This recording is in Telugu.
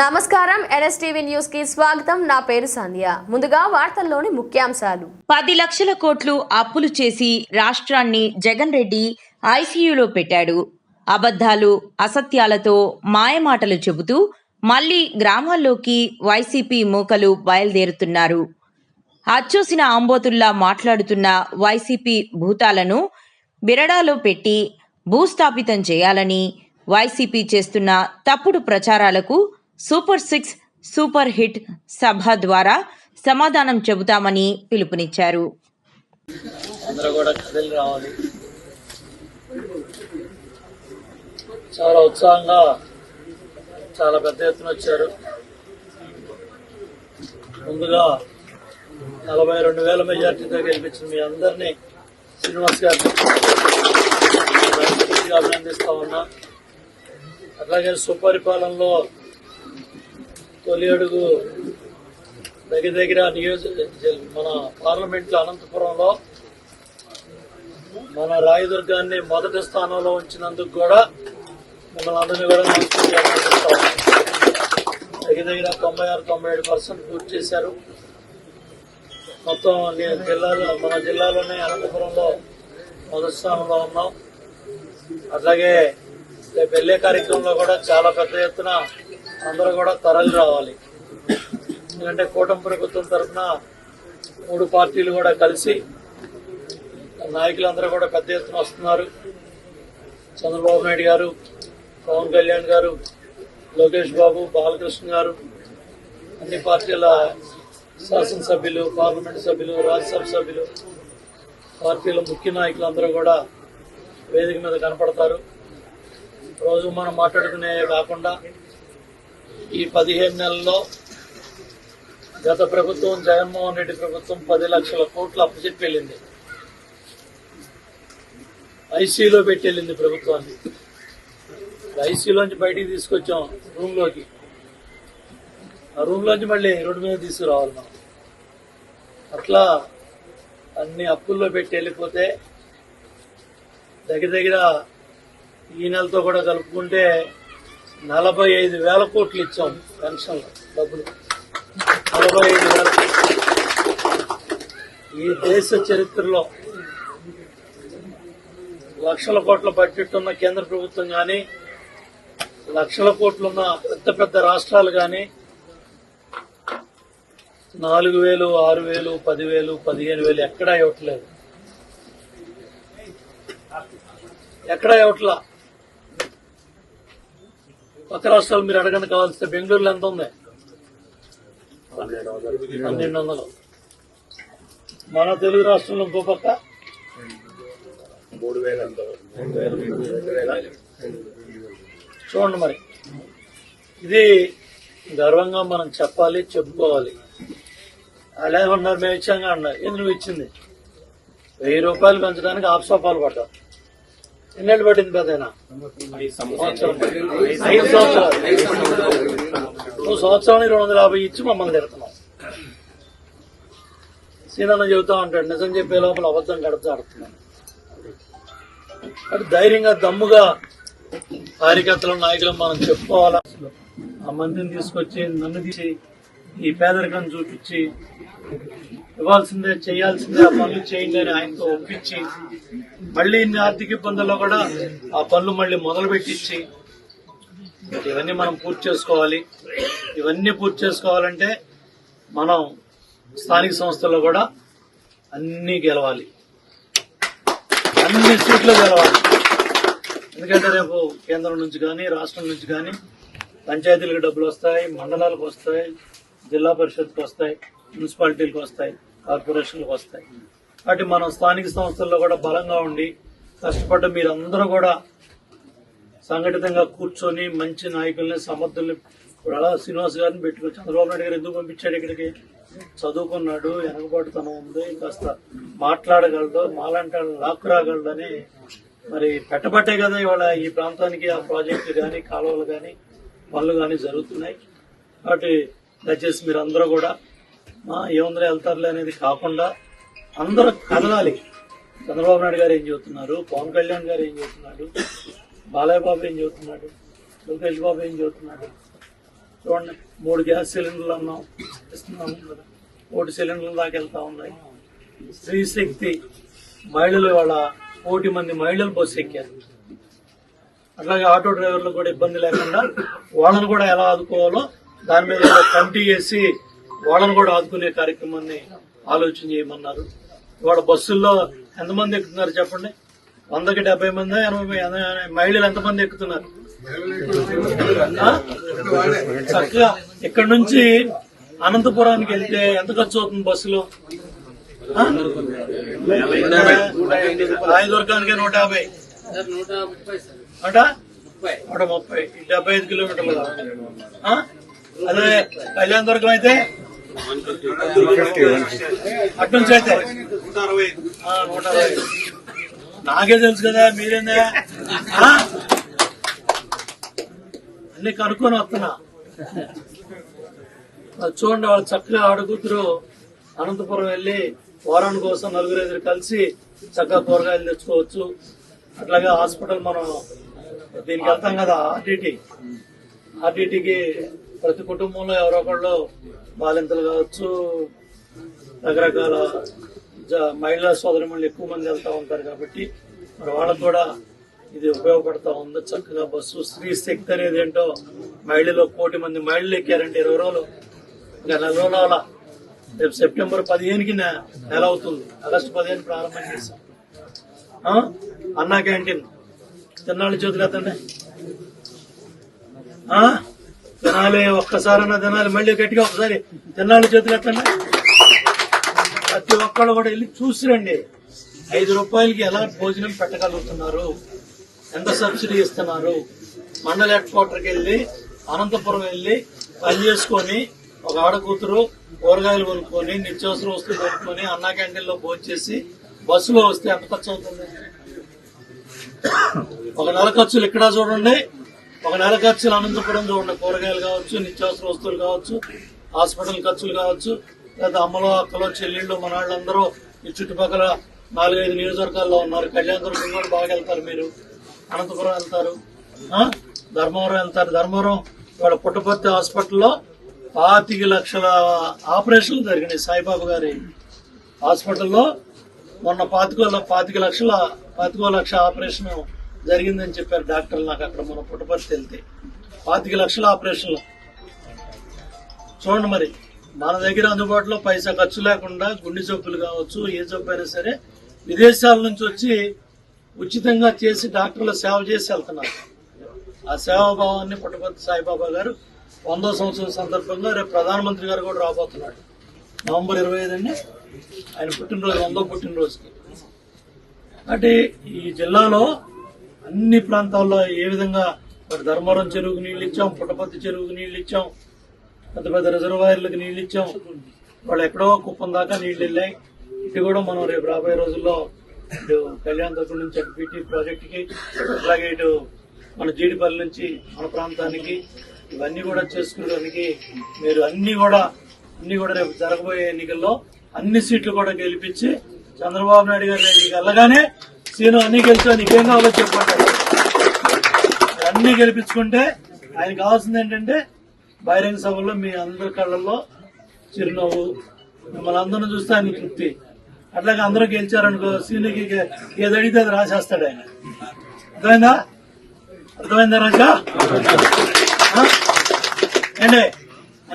నమస్కారం ఎన్ఎస్టీవీ న్యూస్కి స్వాగతం. నా పేరు సంధ్య. ముందుగా వార్తల్లోని ముఖ్యాంశాలు. పది లక్షల కోట్లు అప్పులు చేసి రాష్ట్రాన్ని జగన్ రెడ్డి ఐసీయూలో పెట్టాడు. అబద్ధాలు అసత్యాలతో మాయమాటలు చెబుతూ మళ్ళీ గ్రామాల్లోకి వైసీపీ మూకలు బయలుదేరుతున్నారు. అచ్చూసిన ఆంబోతుల్లా మాట్లాడుతున్న వైసీపీ భూతాలను బిరడాలో పెట్టి భూస్థాపితం చేయాలని వైసీపీ చేస్తున్న తప్పుడు ప్రచారాలకు సూపర్ సిక్స్ సూపర్ హిట్ సభ ద్వారా సమాధానం చెబుతామని పిలుపునిచ్చారు. అందరూ కూడా రావాలి. చాలా ఉత్సాహంగా చాలా పెద్ద ఎత్తున వచ్చారు. ముందుగా నలభై రెండు వేల మెజార్టీతో గెలిపించిన మీ అందరినీ శ్రీనివాస్ గారిని అభినందిస్తా ఉన్నా. అట్లాగే సుపరిపాలనలో తొలి అడుగు దగ్గర దగ్గర నియోజక మన పార్లమెంట్లో అనంతపురంలో మన రాయదుర్గాన్ని మొదటి స్థానంలో ఉంచినందుకు కూడా మిమ్మల్ని అందరినీ కూడా దగ్గర దగ్గర తొంభై ఆరు తొంభై ఏడు పర్సెంట్ పూర్తి చేశారు. మొత్తం జిల్లాలో మన జిల్లాలోనే అనంతపురంలో మొదటి స్థానంలో ఉన్నాం. అట్లాగే రేపు వెళ్ళే కార్యక్రమంలో కూడా చాలా పెద్ద ఎత్తున అందరూ కూడా తరలి రావాలి. ఎందుకంటే కూటమి ప్రభుత్వం తరఫున మూడు పార్టీలు కూడా కలిసి నాయకులందరూ కూడా పెద్ద ఎత్తున వస్తున్నారు. చంద్రబాబు నాయుడు గారు పవన్ కళ్యాణ్ గారు లోకేష్ బాబు బాలకృష్ణ గారు అన్ని పార్టీల శాసనసభ్యులు పార్లమెంట్ సభ్యులు రాజ్యసభ సభ్యులు పార్టీల ముఖ్య నాయకులందరూ కూడా వేదిక మీద కనపడతారు. రోజు మనం మాట్లాడుకునే కాకుండా ఈ పదిహేను నెలల్లో గత ప్రభుత్వం జగన్మోహన్ రెడ్డి ప్రభుత్వం పది లక్షల కోట్లు అప్పచెప్పి వెళ్ళింది. ఐసీలో పెట్టి ప్రభుత్వాన్ని. ఐసీలోంచి బయటికి తీసుకొచ్చాం రూమ్లోకి. ఆ రూమ్లోంచి మళ్ళీ రోడ్డు మీద తీసుకురావాలి మనం. అట్లా అన్ని అప్పుల్లో పెట్టి వెళ్ళిపోతే దగ్గర దగ్గర ఈ నెలతో కూడా కలుపుకుంటే నలభై ఐదు వేల కోట్లు ఇచ్చాం పెన్షన్ డబ్బులు. నలభై ఐదు వేల. ఈ దేశ చరిత్రలో లక్షల కోట్ల బడ్జెట్ ఉన్న కేంద్ర ప్రభుత్వం కానీ లక్షల కోట్లున్న పెద్ద పెద్ద రాష్ట్రాలు కానీ నాలుగు వేలు ఆరు వేలు పదివేలు పదిహేను వేలు ఎక్కడా ఇవ్వట్లేదు. ఎక్కడా ఇవ్వట్లా? పక్క రాష్ట్రాలు మీరు అడగండి కావాల్సి బెంగళూరులో ఎంత ఉంది? పన్నెండు వందలు మన తెలుగు రాష్ట్రంలో ఇంకో పక్క? చూడండి మరి. ఇది గర్వంగా మనం చెప్పాలి చెప్పుకోవాలి. అలాగే ఉన్నారు మేము ఇచ్చాం అన్నారు. ఎందుకు నువ్వు ఇచ్చింది? వెయ్యి రూపాయలు పెంచడానికి ఆఫ్ సోపాలు పడ్డావు ఎన్నేళ్ళు పట్టింది పెద్దయినా సంవత్సరం. ఐదు సంవత్సరాలు. నువ్వు సంవత్సరానికి రెండు వందల యాభై ఇచ్చి మమ్మల్ని తిడుతున్నావు. సీనన్న చెబుతా ఉంటాడు నిజం చెప్పే లోపల అబద్ధం గడతా ఆడుతున్నాను ధైర్యంగా దమ్ముగా కార్యకర్తలు నాయకులు మనం చెప్పుకోవాలా? ఆ మందిని తీసుకొచ్చి నన్ను తీసి ఈ పేదరికం చూపించి ఇవ్వాల్సిందే చేయాల్సిందే ఆ పనులు చేయండి అని ఆయనతో ఒప్పించి మళ్ళీ ఇన్ని ఆర్థిక ఇబ్బందుల్లో కూడా ఆ పనులు మళ్ళీ మొదలు పెట్టించి ఇవన్నీ మనం పూర్తి చేసుకోవాలి. ఇవన్నీ పూర్తి చేసుకోవాలంటే మనం స్థానిక సంస్థల్లో కూడా అన్నీ గెలవాలి. అన్ని సీట్లు గెలవాలి. ఎందుకంటే రేపు కేంద్రం నుంచి కానీ రాష్ట్రం నుంచి కానీ పంచాయతీలకు డబ్బులు వస్తాయి మండలాలకు వస్తాయి జిల్లా పరిషత్కి వస్తాయి మున్సిపాలిటీలకు వస్తాయి. కార్పొరేషన్లకు వస్తాయి. కాబట్టి మనం స్థానిక సంస్థల్లో కూడా బలంగా ఉండి కష్టపడ్డ మీరందరూ కూడా సంఘటితంగా కూర్చొని మంచి నాయకుల్ని సమర్థుల్ని ఇప్పుడు అలా శ్రీనివాస్ గారిని పెట్టుకుని చంద్రబాబు నాయుడు గారు ఎందుకు పంపించాడు ఇక్కడికి? చదువుకున్నాడు వెనకబాటుతనం ఉంది కాస్త మాట్లాడగలడు మాలంటి లాక్కు రాగలడని మరి పెట్టబట్టే కదా ఇవాళ ఈ ప్రాంతానికి ఆ ప్రాజెక్టులు కానీ కాలువలు కానీ పనులు కానీ జరుగుతున్నాయి. కాబట్టి దయచేసి మీరు కూడా ఏముందరూ వెళ్తారులే అనేది కాకుండా అందరూ కదలాలి. చంద్రబాబు నాయుడు గారు ఏం చెబుతున్నారు? పవన్ కళ్యాణ్ గారు ఏం చెబుతున్నాడు బాలయ్య బాబు ఏం చెబుతున్నాడు లోకేష్ బాబు ఏం చెబుతున్నాడు చూడండి మూడు గ్యాస్ సిలిండర్లు అన్నాం ఇస్తున్నాం కదా. సిలిండర్లు సిలిండర్ల దాకా వెళ్తా ఉన్నాయి. స్త్రీ శక్తి మహిళలు వాళ్ళ కోటి మంది మహిళలు బస్సు ఎక్కారు. అట్లాగే ఆటో డ్రైవర్లు కూడా ఇబ్బంది లేకుండా వాళ్ళని కూడా ఎలా ఆదుకోవాలో దాని మీద కమిటీ చేసి వాళ్ళని కూడా ఆదుకునే కార్యక్రమాన్ని ఆలోచన చేయమన్నారు. ఇవాళ బస్సుల్లో ఎంతమంది ఎక్కుతున్నారు చెప్పండి? వందకి డెబ్బై మంది ఎనభై మహిళలు ఎంతమంది ఎక్కుతున్నారు? చక్కగా ఇక్కడ నుంచి అనంతపురానికి వెళ్తే ఎంత ఖర్చు అవుతుంది బస్సులో? రాయదుర్గానికి నూట యాభై. నూట నూట ముప్పై. డెబ్బై ఐదు కిలోమీటర్లు. అదే కళ్యాణ దుర్గం అయితే అటు అయితే నాకే తెలుసు కదా మీరేందా అన్ని కనుక్కొని వస్తున్నా. చూడండి వాళ్ళు చక్కగా ఆడుకూతురు అనంతపురం వెళ్ళి వారానికి కోసం నలుగురు ఎదురు కలిసి చక్కగా కూరగాయలు తెచ్చుకోవచ్చు. అట్లాగే హాస్పిటల్ మనం దీనికి వెళ్తాం కదా ఆర్టీటీ. ఆర్టీటీకి ప్రతి కుటుంబంలో ఎవరో ఒకళ్ళు బాలింతలు కావచ్చు రకరకాల మహిళా సోదరిమణులు ఎక్కువ మంది వెళ్తూ ఉంటారు కాబట్టి మరి వాళ్ళకు కూడా ఇది ఉపయోగపడతా ఉంది. చక్కగా బస్సు స్త్రీ శక్తి అనేది ఏంటో మహిళలు కోటి మంది మహిళలు ఎక్కారంటే ఇరవై రోజులు ఇంకా నెల రోజుల అలా. రేపు సెప్టెంబర్ పదిహేనుకి నె- నెల అవుతుంది. ఆగస్టు పదిహేను ప్రారంభం చేశాం. అన్నా క్యాంటీన్. తిన్నాళ్ళు చేతులు ఎత్తండి తినాలి ఒక్కసారన్నా తినాలి మళ్ళీ గట్టిగా ఒకసారి తినాలి చేతులు ఎట్టండి ప్రతి ఒక్కళ్ళు కూడా వెళ్ళి చూసిరండి ఐదు రూపాయలకి ఎలా భోజనం పెట్టగలుగుతున్నారు? ఎంత సబ్సిడీ ఇస్తున్నారు? మండల హెడ్ క్వార్టర్కి వెళ్ళి అనంతపురం వెళ్ళి పని చేసుకొని ఒక ఆడ కూతురు కూరగాయలు కొనుక్కొని నిత్యావసర వస్తువులు కొనుక్కొని అన్నా క్యాంటీన్లో భోజనం చేసి బస్సులో వస్తే ఎంత ఖర్చు అవుతుంది ఒక నెల ఖర్చులు ఇక్కడ చూడండి. ఒక నెల ఖర్చులు అనంతపురం చూడండి కూరగాయలు కావచ్చు నిత్యావసర వస్తువులు కావచ్చు హాస్పిటల్ ఖర్చులు కావచ్చు లేదా అమ్మలో అక్కలో చెల్లెళ్ళు మన వాళ్ళందరూ ఈ చుట్టుపక్కల నాలుగైదు నియోజకవర్గాల్లో ఉన్నారు. కళ్యాణదుర్గం కూడా బాగా వెళ్తారు మీరు. అనంతపురం వెళ్తారు. ధర్మవరం వెళ్తారు. ధర్మవరం వాళ్ళ పుట్టపర్తి హాస్పిటల్లో పాతిక లక్షల ఆపరేషన్లు జరిగినాయి సాయిబాబా గారి హాస్పిటల్లో. మొన్న పాతికో పాతిక లక్షల పాతికో లక్ష ఆపరేషన్ జరిగిందని చెప్పారు డాక్టర్లు నాకు అక్కడ మన పుట్టపర్తి వెళ్తే. పాతిక లక్షల ఆపరేషన్లు. చూడండి మరి మన దగ్గర అందుబాటులో పైసా ఖర్చు లేకుండా గుండె జబ్బులు కావచ్చు ఏ జబ్బు అయినా సరే విదేశాల నుంచి వచ్చి ఉచితంగా చేసి డాక్టర్లు సేవ చేసి వెళ్తున్నారు. ఆ సేవాభావాన్ని పుట్టపర్తి సాయిబాబా గారు వందో సంవత్సరం సందర్భంగా రేపు ప్రధానమంత్రి గారు కూడా రాబోతున్నాడు. నవంబర్ ఇరవై ఐదు అండి. ఆయన పుట్టినరోజు వందో పుట్టినరోజుకి. అంటే ఈ జిల్లాలో అన్ని ప్రాంతాల్లో ఏ విధంగా మరి ధర్మవరం చెరువుకు నీళ్ళు ఇచ్చాం పుట్టపర్తి చెరువుకు నీళ్ళు ఇచ్చాం పెద్ద పెద్ద రిజర్వాయర్లకు నీళ్ళు ఇచ్చాం. వాళ్ళు ఎక్కడో కుప్పం దాకా నీళ్ళు వెళ్ళాయి. ఇటు కూడా మనం రేపు రాబోయే రోజుల్లో ఇటు కళ్యాణ్ దగ్గర నుంచి అటు పీటీ ప్రాజెక్టుకి అలాగే ఇటు మన జీడిపల్లి నుంచి మన ప్రాంతానికి ఇవన్నీ కూడా చేసుకోవడానికి మీరు అన్ని కూడా అన్ని కూడా రేపు జరగబోయే ఎన్నికల్లో అన్ని సీట్లు కూడా గెలిపించి చంద్రబాబు నాయుడు గారు దగ్గరికి వెళ్ళగానే సీను అన్ని గెలిచా నీకేం కావాలో చెప్పండి అన్ని గెలిపించుకుంటే ఆయన కావాల్సింది ఏంటంటే బహిరంగ సభలో మీ అందరి కళ్ళల్లో చిరునవ్వు మిమ్మల్ని అందరిని చూస్తే ఆయన తృప్తి. అట్లాగే అందరూ గెలిచారనుకో సీనుకి ఏది అడిగితే అది రాసేస్తాడు ఆయన. అర్థమైందా? అర్థమైందా రాజా? ఆ?